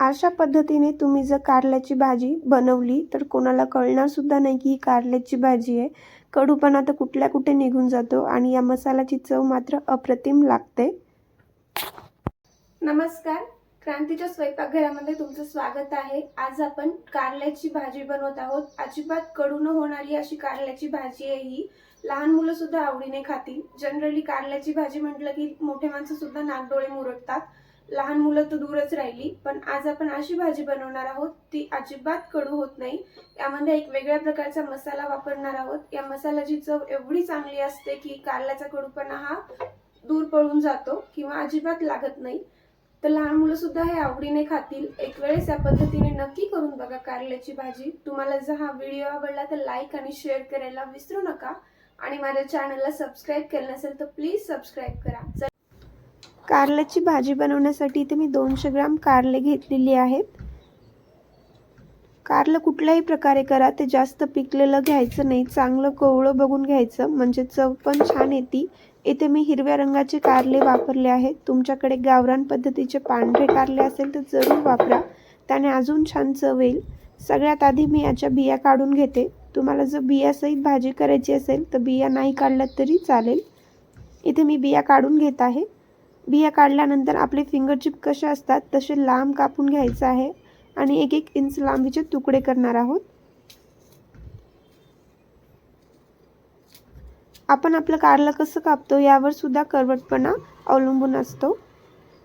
अशा पद्धतीने तुम्ही जर कारल्याची भाजी बनवली तर कोणाला कळणार सुद्धा नाही की ही कारल्याची भाजी आहे. कडूपणा तर कुठल्या कुठे निघून जातो आणि या मसाल्याची चव मात्र अप्रतिम लागते. नमस्कार. क्रांतीच्या स्वयंपाकघरामध्ये तुमचं स्वागत आहे. आज आपण कारल्याची भाजी बनवत आहोत. अजिबात कडू न होणारी अशी कारल्याची भाजी आहे ही. लहान मुलं सुद्धा आवडीने खातील. जनरली कारल्याची भाजी म्हटलं की मोठे माणसं सुद्धा नागडोळे मुरडतात. लहान मुलं तर दूरच राहिली पण आज आपण अशी भाजी बनवणार आहोत ती अजिबात कडू होत नाही. यामध्ये एक वेगळ्या प्रकारचा मसाला वापरणार आहोत. या मसाल्याची चव एवढी चांगली असते की कारल्याचा कडूपणा हा दूर पळून जातो किंवा अजिबात लागत नाही. तर लहान मुलं सुद्धा हे आवडीने खातील. एक वेळेस या पद्धतीने नक्की करून बघा कारल्याची भाजी. तुम्हाला जर हा व्हिडिओ आवडला तर लाईक आणि शेअर करायला विसरू नका. आणि माझ्या चॅनलला सबस्क्राईब केलं नसेल तर प्लीज सबस्क्राईब करा. कारल्याची भाजी बनवण्यासाठी इथे मी दोनशे ग्राम कारले घेतलेली आहेत. कारलं कुठल्याही प्रकारे करा ते जास्त पिकलेलं घ्यायचं नाही चांगलं कोवळं बघून घ्यायचं म्हणजे चव पण छान येते. इथे मी हिरव्या रंगाचे कारले वापरले आहेत. तुमच्याकडे गावरान पद्धतीचे पांढरे कारले असेल तर जरूर वापरा. त्याने अजून छान चव येईल. सगळ्यात आधी मी याच्या बिया काढून घेते. तुम्हाला जर बियासहित भाजी करायची असेल तर बिया नाही काढल्यात तरी चालेल. इथे मी बिया काढून घेत आहे. बिया काढल्यानंतर आपले फिंगरचिप कसे असतात तसे लांब कापून घ्यायचं आहे आणि एक एक इंच लांबीचे तुकडे करणार आहोत. आपण आपलं कारलं कसं कापतो यावर सुद्धा करवटपणा अवलंबून असतो.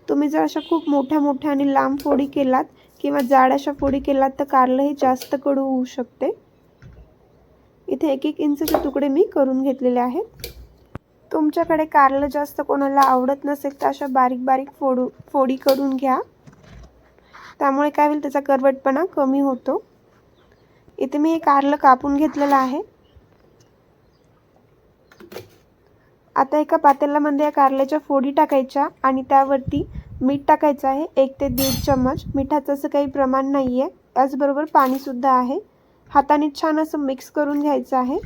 तुम्ही जर अशा खूप मोठ्या मोठ्या आणि लांब फोडी केलात किंवा जाड अशा फोडी केलात तर कारलं हे जास्त कडू होऊ शकते. इथे एक एक इंचचे तुकडे मी करून घेतलेले आहेत. तुमच्याकडे कारलं जास्त कोणाला आवडत नसेल तर अशा बारीक बारीक फोडू फोडी करून घ्या. त्यामुळे काय होईल त्याचा करवटपणा कमी होतो. इथे मी हे कारलं कापून घेतलेलं आहे. आता एका पातेल्यामध्ये या कारल्याच्या फोडी टाकायच्या आणि त्यावरती मीठ टाकायचं आहे एक ते दीड चम्मच. मिठाचं असं काही प्रमाण नाही आहे त्याचबरोबर पाणीसुद्धा आहे. हाताने छान असं मिक्स करून घ्यायचं आहे.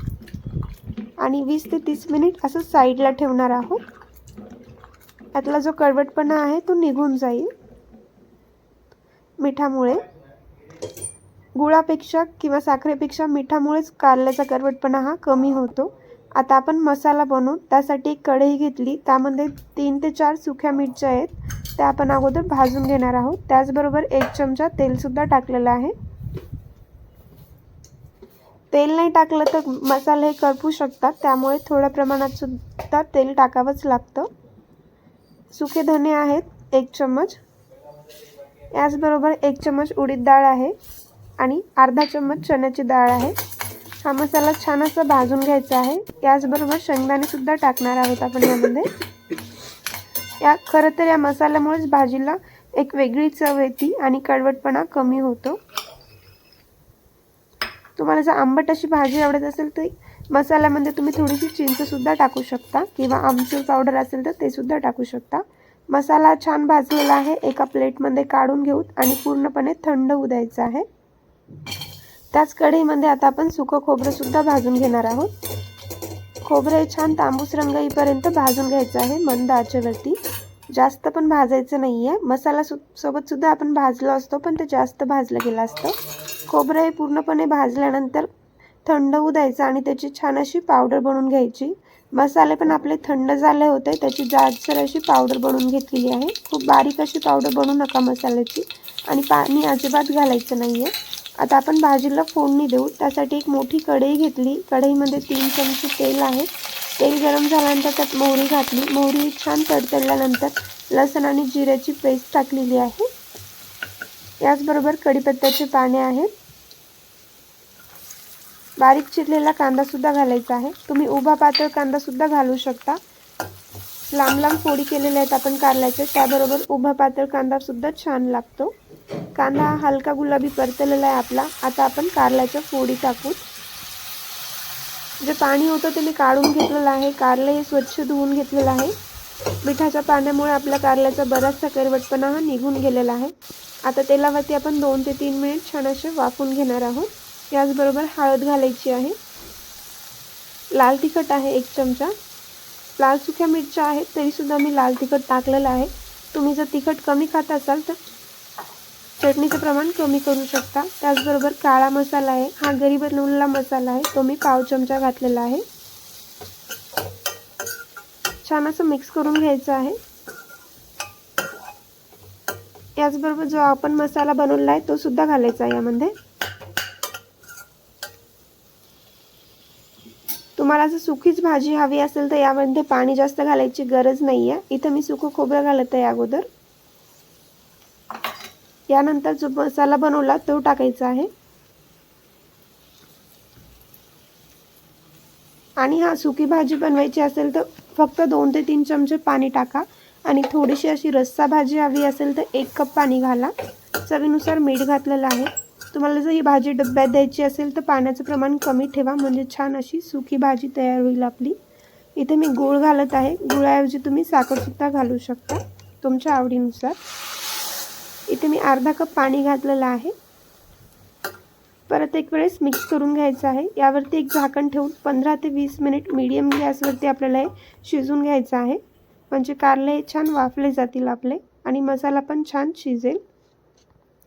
आणि वीस ते तीस मिनिट असं साईडला ठेवणार आहोत. त्यातला जो कडवटपणा आहे तो निघून जाईल. मिठामुळे. गुळापेक्षा किंवा साखरेपेक्षा मिठामुळेच कारल्याचा कडवटपणा हा कमी होतो. आता आपण मसाला बनवू त्यासाठी एक कढई घेतली. त्यामध्ये तीन ते चार सुक्या मिरच्या आहेत. त्या आपण अगोदर भाजून घेणार आहोत. त्याचबरोबर एक चमचा तेलसुद्धा टाकलेलं आहे. तेल नाही टाकलं तर मसाले हे करपू शकतात. त्यामुळे थोड्या प्रमाणात सुद्धा तेल टाकावंच लागतं. सुके धने आहेत एक चम्मच. याचबरोबर एक चम्मच उडीद डाळ आहे आणि अर्धा चम्मच चण्याची डाळ आहे. हा मसाला छान असा भाजून घ्यायचा आहे. याचबरोबर शेंगदाणेसुद्धा टाकणार आहोत आपण यामध्ये. या खरं तर या मसाल्यामुळेच भाजीला एक वेगळी चव येते आणि कडवटपणा कमी होतो. तुम्हाला जर आंबट अशी भाजी आवडत असेल तर मसाल्यामध्ये तुम्ही थोडीशी चिंचसुद्धा टाकू शकता किंवा आमचूर पावडर असेल तर ते सुद्धा टाकू शकता. मसाला छान भाजलेला आहे. एका प्लेटमध्ये काढून घेऊ आणि पूर्णपणे थंड होऊ द्यायचं आहे. त्याच कढईमध्ये आता आपण सुकं खोबरंसुद्धा भाजून घेणार आहोत. खोबरं हे छान तांबूस रंग येईपर्यंत भाजून घ्यायचं आहे मंद आचेवरती. जास्त पण भाजायचं नाही आहे मसाला सु सोबतसुद्धा आपण भाजलो असतो पण ते जास्त भाजलं गेलं असतं. खोबरं हे पूर्णपणे भाजल्यानंतर थंड होऊ द्यायचं आणि त्याची छान अशी पावडर बनवून घ्यायची. मसाले पण आपले थंड झाले होते त्याची जाडसर अशी पावडर बनवून घेतलेली आहे. खूप बारीक अशी पावडर बनवू नका मसाल्याची. आणि पाणी अजिबात घालायचं नाही आहे आता आपण भाजीला फोडणी देऊ. त्यासाठी एक मोठी कढई घेतली. कढईमध्ये तीन चमचे तेल आहे. तेल गरम झाल्यानंतर त्यात मोहरी घातली. मोहरी छान तडतडल्यानंतर लसण आणि जिऱ्याची पेस्ट टाकलेली आहे. याचबरोबर कढीपत्त्याचे पाने आहेत. बारीक चिरलेला कांदासुद्धा घालायचा आहे. तुम्ही उभा पातळ कांदासुद्धा घालू शकता. लांब लांब फोडी केलेल्या आहेत आपण कारल्याचे. त्याबरोबर उभा पातळ कांदासुद्धा छान लागतो. कांदा हा हलका गुलाबी परतलेला आहे आपला. आता आपण कारल्याच्या फोडी टाकू. जे पाणी होतं ते मी काढून घेतलेलं आहे. कारलं हे स्वच्छ धुवून घेतलेलं आहे. मिठाच्या पाण्यामुळे आपल्या कारल्याचा बराचसा करवटपणा हा निघून गेलेला आहे. आता तेलावरती आपण दोन ते तीन मिनिट छान असे वाफून घेणार आहोत. याचबरोबर हळद घालायची आहे. लाल तिखट आहे एक चमचा. लाल सुक्या मिरच्या आहेत तरीसुद्धा मी लाल तिखट टाकलेलं आहे. तुम्ही जर तिखट कमी खात असाल तर चटणीचं प्रमाण कमी करू शकता. त्याचबरोबर काळा मसाला आहे हा घरी बनवलेला मसाला आहे तो मी पाव चमचा घातलेला आहे. छान असं मिक्स करून घ्यायचं आहे. याचबरोबर जो आपण मसाला बनवला आहे तो सुद्धा घालायचा यामध्ये. तुम्हाला जर सुकीच भाजी हवी असेल तर यामध्ये पाणी जास्त घालायची गरज नाही आहे इथं मी सुकं खोबरं घालत आहे अगोदर. यानंतर जो मसाला बनवला तो टाकायचा आहे. आणि हा सुकी भाजी बनवायची असेल तर फक्त दोन ते तीन चमचे पाणी टाका. आणि थोडीशी अशी रस्सा भाजी हवी असेल तर एक कप पाणी घाला. चवीनुसार मीठ घातलेलं आहे. तुम्हाला जर ही भाजी डब्यात द्यायची असेल तर पाण्याचं प्रमाण कमी ठेवा. म्हणजे छान अशी सुकी भाजी तयार होईल आपली. इथे मी गूळ घालत आहे. गुळाऐवजी तुम्ही साखरसुद्धा घालू शकता तुमच्या आवडीनुसार. इथे मी अर्धा कप पाणी घातलेलं आहे. परत एक वेळेस मिक्स करून घ्यायचं आहे. यावरती एक झाकण ठेवून पंधरा ते वीस मिनिट मीडियम गॅसवरती आपल्याला हे शिजून घ्यायचं आहे. म्हणजे कारले छान वाफले जातील आपले आणि मसाला पण छान शिजेल.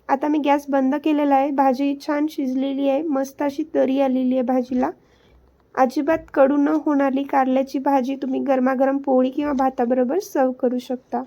आता मी गॅस बंद केलेला आहे. भाजी छान शिजलेली आहे. मस्त अशी तरी आलेली आहे भाजीला. अजिबात कडू न होणारी कारल्याची भाजी तुम्ही गरमागरम पोळी किंवा भाताबरोबर सर्व करू शकता.